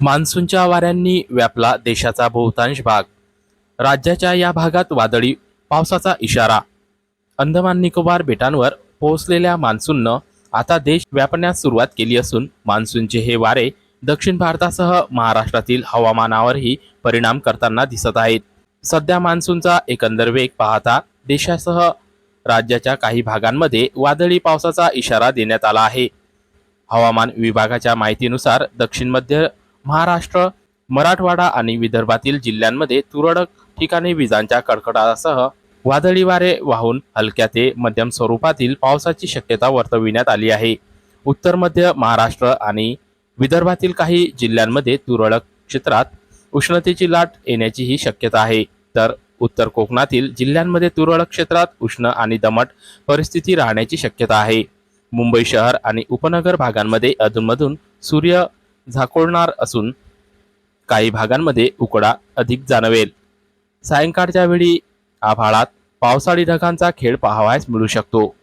मान्सूनच्या वाऱ्यांनी व्यापला देशाचा बहुतांश भाग. राज्याच्या या भागात वादळी पावसाचा इशारा. अंदमान निकोबार बेटांवर पोहोचलेल्या मान्सूननं आता देश व्यापण्यास सुरुवात केली असून मान्सूनचे हे वारे दक्षिण भारतासह महाराष्ट्रातील हवामानावरही परिणाम करताना दिसत आहेत. सध्या मान्सूनचा एकंदर वेग पाहता देशासह राज्याच्या काही भागांमध्ये वादळी पावसाचा इशारा देण्यात आला आहे. हवामान विभागाच्या माहितीनुसार दक्षिण मध्य महाराष्ट्र मराठवाडा आणि विदर्भातील जिल्ह्यांमध्ये तुरळक ठिकाणी विजांच्या कडकडाटासह वादळी वारे वाहून हलक्या ते मध्यम स्वरूपातील पावसाची शक्यता वर्तविण्यात आली आहे. उत्तर मध्य महाराष्ट्र आणि विदर्भातील काही जिल्ह्यांमध्ये तुरळक क्षेत्रात उष्णतेची लाट येण्याचीही शक्यता आहे. तर उत्तर कोकणातील जिल्ह्यांमध्ये तुरळक क्षेत्रात उष्ण आणि दमट परिस्थिती राहण्याची शक्यता आहे. मुंबई शहर आणि उपनगर भागांमध्ये अधूनमधून सूर्य झाकोळणार असून काही भागांमध्ये उकडा अधिक जाणवेल. सायंकाळच्या वेळी आभाळात पावसाळी ढगांचा खेळ पाहावयास मिळू शकतो.